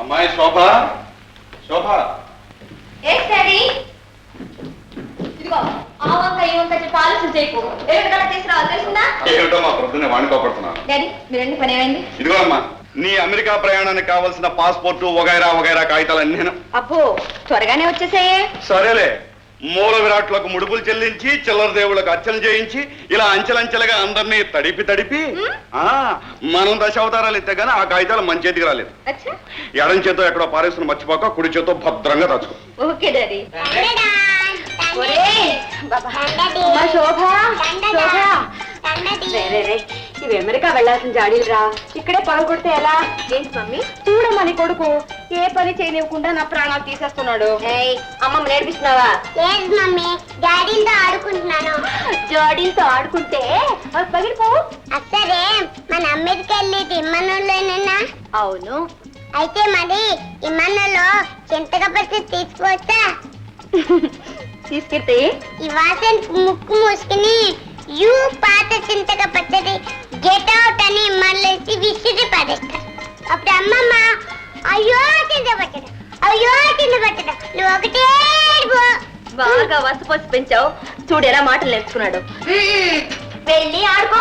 అమ్మాయి శోభ? శోభ? ఏ డాడీ? ఇదిగో ఆ వంక ఈ వంక చెప్పి ఆలోచన చేయకు. ఎక్కడ తీసుకురావాలి తెలిసిందా? ఏమిటో మా ప్రొద్దునే వాడుకోపడుతున్నాను డాడీ మీరండి పని ఏమైంది? ఇదిగో అమ్మా నీ అమెరికా ప్రయాణానికి కావలసిన పాస్పోర్టు వగైరా వగైరా కాగితాలన్నీ నేను అబ్బో త్వరగానే వచ్చేసాయే. సరేలే. మూల విరాట్లకు ముడుపులు చెల్లించి చిల్లర దేవుళ్ళకు అర్చన చేయించి ఇలా అంచెలంచెలుగా అందరినీ తడిపి తడిపి? ఆ మనం దశావతారాలు ఎత్తే గానీ ఆ కాగితాలు మన చేతికి రాలేదు. అచ్చా. ఎడం చేతో ఎక్కడో పారేస్తున్న మర్చిపోక కుడి చేతో భద్రంగా దాచుకో. Okay daddy. ఒరేయ్, బాబా. అమ్మా, శోభ. శోభ. రే, రే, రే. ఇవి అమెరికా వెళ్ళాల్సిన జాడీలురా. ఇక్కడే పగలు కొడితే ఎలా? ఏంటి మమ్మీ? చూడమ్మా నీ కొడుకు ఏ పని చేయనివ్వకుండా నా ప్రాణాలు తీసేస్తున్నాడు. అమ్మమ్మ నేర్పిస్తున్నావా? లేదు మమ్మీ? డాడీతో ఆడుకుంటున్నాను. జాడీలతో ఆడుకుంటే? అవి పగిలిపోవు అసరే మన అమెరికా వెళ్ళేది ఇమ్మనులోనేనా అవును. అయితే మరి ఇమ్మనులో చింతక పట్టి తీసుకువచ్చా? తీసుకెళ్తే? ఈ వాసన ముక్కు మూసుకుని యూ పాత చింతక పచ్చడి గెట్ అవుట్ అని మళ్ళీ విసిరి పడేస్తారు అప్పుడు అమ్మమ్మ అయ్యో చింత పచ్చడి అయ్యో చింత పచ్చడి నువ్వు ఒకటే. బాగా వసపోసి పెంచావు. చూడు ఎలా మాటలు నేర్చుకున్నాడు. వెళ్ళి ఆడుకో.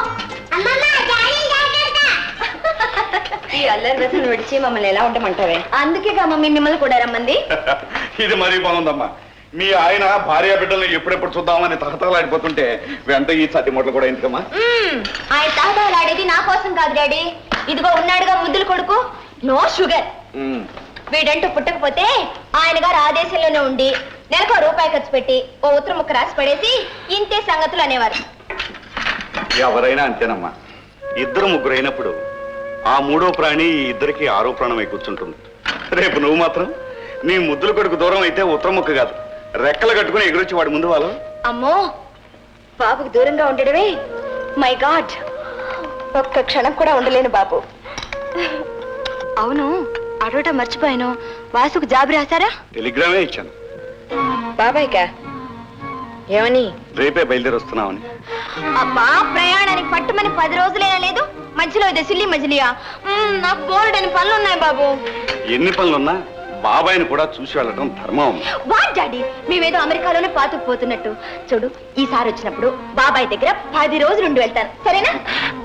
ఈ అల్లరి వ్యసనం విడిచి మమ్మల్ని ఎలా ఉండమంటావే అందుకే మమ్మీ మిమ్మల్ని కూడా రమ్మంది. ఇది మరీ బాగుందమ్మా. మీ ఆయన భార్య బిడ్డల్ని ఎప్పుడెప్పుడు చూద్దామని తహతలాడిపోతుంటే వెంట ఈ సతి మొట్లు కూడా ఎందుకమ్మా? మ్మ్. ఆయన తహతాలు ఆడేది నా కోసం కాదు డాడీ. ఇదిగో ఉన్నాడుగా ముద్దులు కొడుకు. No sugar. వీడంటూ పుట్టకపోతే ఆయన గారు ఆ దేశంలోనే ఉండి నెలకు రూపాయి ఖర్చు పెట్టి ఓ ఉత్తరం ముక్క రాసి పడేసి ఇంతే సంగతులు అనేవారు. ఎవరైనా అంతేనమ్మా. ఇద్దరు ముగ్గురు అయినప్పుడు ఆ మూడో ప్రాణి ఈ ఇద్దరికి ఆరో ప్రాణమై కూర్చుంటుంది. రేపు నువ్వు మాత్రం నీ ముద్దుల కొడుకు దూరం అయితే ఉత్తరం ముక్క కాదు. రెక్కలు కట్టుకుని ఎగురొచ్చి వాడి ముందు వాళ్ళు అమ్మో బాబుకు దూరంగా ఉండడమే మై గాడ్. ఒక్క క్షణం కూడా ఉండలేను బాబు. అవును అడవటం మర్చిపోయాను. వాసుకు జాబు రాశారా? టెలిగ్రామే ఇచ్చాను. బాబాయ్కా ఏమని? రేపే బయలుదేరి వస్తున్నామని అబ్బా ప్రయాణానికి పట్టుమని పది రోజులైనా లేదు. మధ్యలో ఇది సిల్లి మజిలియా. నాకు బోర్డని పనులు ఉన్నాయి బాబు. ఎన్ని పనులున్నా బాబాయిని కూడా చూసి వెళ్ళటం ధర్మం. What daddy? మేమేదో అమెరికాలోనే పాతుకుపోతున్నట్టు చూడు ఈసారి వచ్చినప్పుడు బాబాయ్ దగ్గర పది రోజులు ఉండి వెళ్తాను సరేనా?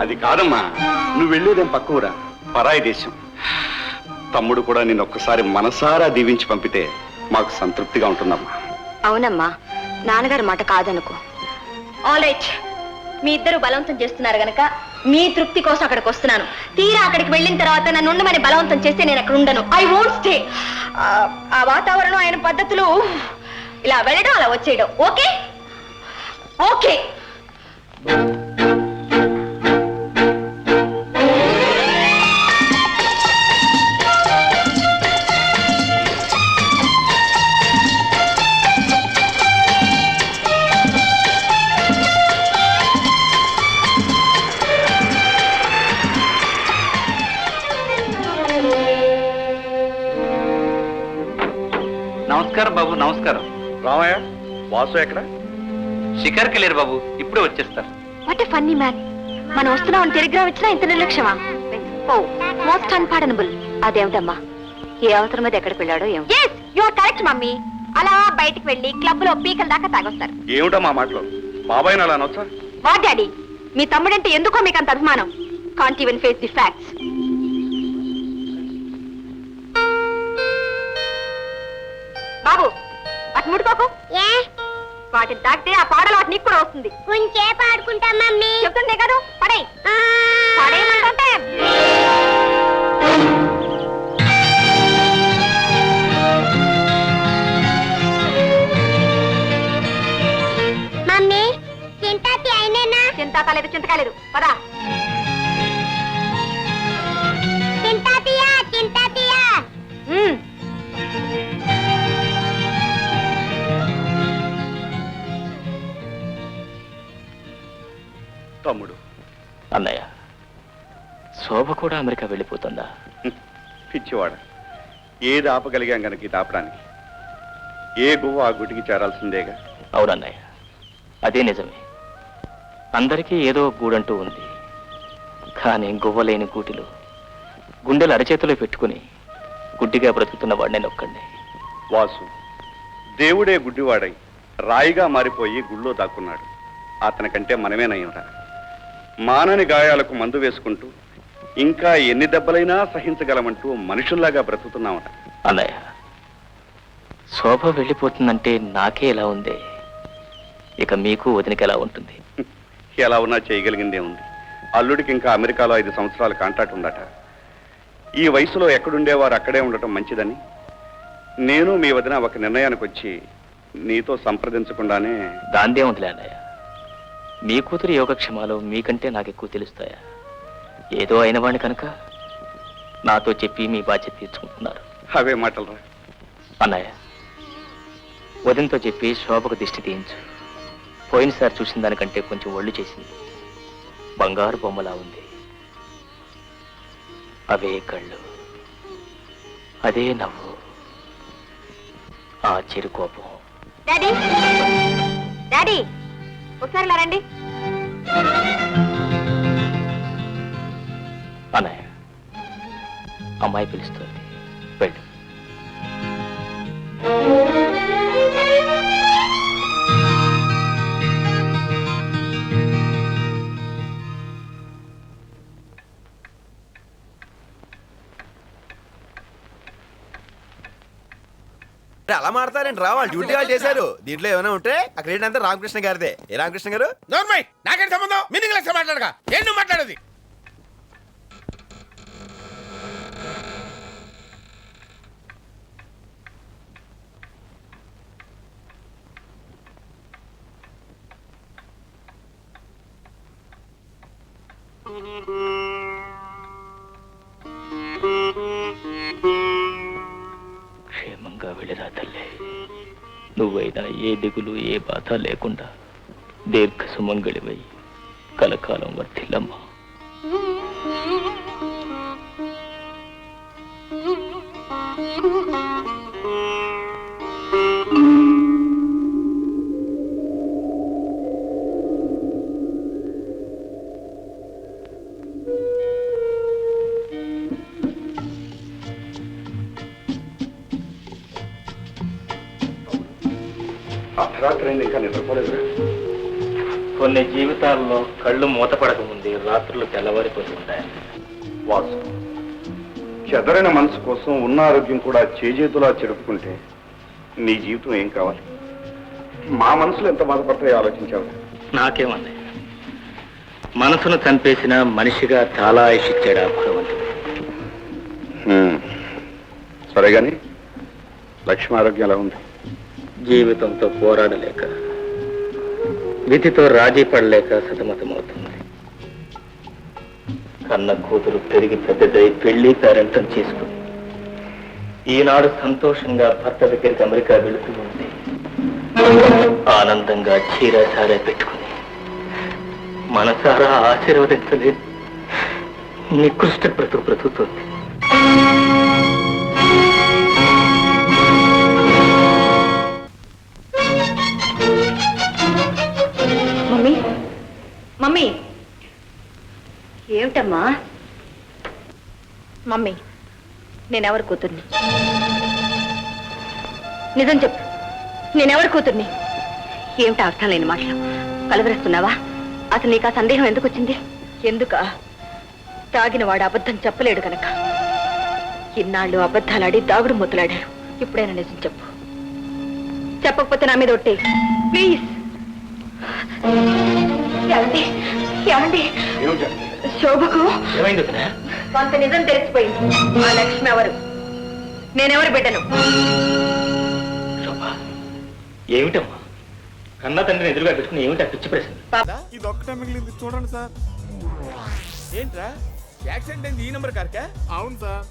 అది కాదమ్మా. నువ్వు వెళ్ళేదేం పక్కూరా పరాయి దేశం. తమ్ముడు కూడా నిన్ను ఒక్కసారి మనసారా దీవించి పంపితే మాకు సంతృప్తిగా ఉంటుందమ్మా. అవునమ్మా. నాన్నగారి మాట కాదనుకో. ఆల్ రైట్ మీ ఇద్దరు బలవంతం చేస్తున్నారు గనక మీ తృప్తి కోసం అక్కడికి వస్తున్నాను. తీరా అక్కడికి వెళ్ళిన తర్వాత నన్ను ఉండమని బలవంతం చేస్తే నేను అక్కడ ఉండను. ఐ వోంట్ స్టే ఆ వాతావరణం ఆయన పద్ధతులు ఇలా వెళ్ళడం అలా వచ్చేయడం. ఓకే? ఓకే. నమస్కారం. రామయ్య వాసు ఎక్కడ? షికార్కి లేరు బాబు ఇప్పుడే వచ్చేస్తారు. వాట్ ఎ ఫన్నీ మ్యాన్ మనం వస్తున్నామని టెలిగ్రామ్ ఇచ్చినా ఇంత నిర్లక్ష్యమా? ఓ మోస్ట్ అన్పార్డనబుల్ అదేమిటమ్మా? ఏ అవసరం మీద ఎక్కడికి వెళ్ళాడో ఏం yes you are correct mummy. అలా బయటికి వెళ్ళి క్లబ్లో పీకల దాకా తాగొస్తారు. ఏమిటమ్మా మాటలు? బాబాయిని అలా అనొచ్చా వాట్ డాడీ? మీ తమ్ముడంటే ఎందుకో మీకు అంత అభిమానం? Can't even face the facts వాటిని తాకితే ఆ పాడలో నీకు కూడా వస్తుంది. కొంచెంసేపు ఆడుకుంటా మమ్మీ. చెప్తుండే కదా పడే మమ్మీ చింతాతి అయినేనా? చింత కాలేదు చింతకాలేదు పదా. కూడా అమెరికా వెళ్ళిపోతుందా? పిచ్చివాడ. ఏది ఆపగలిగాం గనక ఇది ఆపడానికి? ఏ గువ్వ ఆ గుటికి చేరాల్సిందేగా? అవునన్నయ్య అదే నిజమే. అందరికీ ఏదో గూడంటూ ఉంది. కానీ గువ్వలేని గూటిలో గుండెలు అరచేతిలో పెట్టుకుని గుడ్డిగా బ్రతుకుతున్న వాడిని నేను ఒక్కడిని వాసు దేవుడే గుడ్డివాడై రాయిగా మారిపోయి గుళ్ళో దాక్కున్నాడు. అతనికంటే మనమే నయంరా మానని గాయాలకు మందు వేసుకుంటూ ఇంకా ఎన్ని దెబ్బలైనా సహించగలమంటూ మనుషుల్లాగా బ్రతుకుతున్నామట అన్నయ్య శోభ వెళ్ళిపోతుందంటే నాకే ఎలా ఉంది? ఇక మీకు వదినకి ఎలా ఉంటుంది? ఎలా ఉన్నా చేయగలిగిందే ఉంది. అల్లుడికి ఇంకా అమెరికాలో ఐదు సంవత్సరాల కాంట్రాక్ట్ ఉందట. ఈ వయసులో ఎక్కడుండేవారు అక్కడే ఉండటం మంచిదని. నేను మీ వదిన ఒక నిర్ణయానికి వచ్చి నీతో సంప్రదించకుండానే దాందే ఉందిలే అన్నయ్య. మీ కూతురు యోగక్షేమాలు మీకంటే నాకు ఎక్కువ తెలుస్తాయా? ఏదో అయిన వాడిని కనుక నాతో చెప్పి మీ బాధ్యత తీర్చుకుంటున్నారు. అవే మాటలు. అన్నయ్య వదినతో చెప్పి శోభకు దిష్టి తీయించు. పోయినసారి చూసిన దానికంటే కొంచెం ఒళ్ళు చేసింది. బంగారు బొమ్మలా ఉంది. అవే కళ్ళు అదే నవ్వు ఆ చిరు కోపం. డాడీ! డాడీ! ఒకసారి ఇలా రండి. అన్నయ్య అమ్మాయి పిలుస్తుంది. వెళ్ళు. అలా మాడతారండి రా వాళ్ళు డ్యూటీ వాళ్ళు చేశారు. దీంట్లో ఏమైనా ఉంటే అక్కడ ఏంటంటే రామకృష్ణ గారిదే. ఏ రామకృష్ణ గారు? నోర్మై నాకేం సంబంధం? మీనింగ్ లెక్క మాట్లాడగా ఏం నువ్వు మాట్లాడేది? క్షేమంగా వెళ్ళిరా తల్లి. నువ్వైనా ఏ దిగులు ఏ బాధ లేకుండా దీర్ఘ సుమంగళివై కలకాలం వర్తిల్లమ్మా అర్ధరాత్రి అయింది ఇంకా నిద్రపోలేదురా కొన్ని జీవితాల్లో కళ్ళు మూతపడక ముందే రాత్రులు తెల్లవారిపోతుంటాయి. వాసు. చెదరైన మనసు కోసం ఉన్న ఆరోగ్యం కూడా చేజేతులా చెడుపుకుంటే నీ జీవితం ఏం కావాలి? మా మనసులో ఎంత బాధపడతాయో ఆలోచించావు నాకేమన్నాయి మనసును చంపేసిన మనిషిగా చాలా ఆయుషిచ్చాడు ఆ భగవంతుడు సరే గాని లక్ష్మి ఆరోగ్యం ఎలా ఉంది? జీవితంతో పోరాడలేక విధితో రాజీ పడలేక సతమతమవుతుంది. కన్న కూతురు పెరిగి పెద్దదై పెళ్ళి పేరెంటం చేసుకుంది. ఈనాడు సంతోషంగా భర్త దగ్గరికి అమెరికా వెళుతూ ఉంది. ఆనందంగా చీరాచారే పెట్టుకుని మనసారా ఆశీర్వదించలేదు నికృష్ట బ్రతుకు బ్రతుకుతుంది. మమ్మీ. ఏమిటమ్మా? మమ్మీ నేనెవరి కూతుర్ని? నిజం చెప్పు. నేనెవరి కూతుర్ని? ఏమిటి అర్థం లేని మాటలు? కలవరేస్తున్నావా? అసలు నీకు ఆ సందేహం ఎందుకు వచ్చింది? ఎందుక? తాగిన వాడు అబద్ధం చెప్పలేడు కనుక ఇన్నాళ్ళు అబద్ధాలాడి దాగుడు మొత్తులాడారు ఇప్పుడైనా నిజం చెప్పు. చెప్పకపోతే నా మీద ఒట్టే. ప్లీజ్. ఏమండి ఏమండి? శోభకు? ఏమైంది? కొంత నిజం తెలిసిపోయింది. ఆ లక్ష్మి ఎవరు? నేనెవరు బిడ్డను? శోభ ఏమిటమ్మా? కన్న తండ్రిని ఎదురుగా పెట్టుకుని ఏమిటా పిచ్చి ప్రశ్న ఇది ఒక్కటే మిగిలింది. చూడండి సార్. ఏంట్రా? యాక్సిడెంట్ అయింది ఈ నెంబర్ కార్కా? అవును సార్.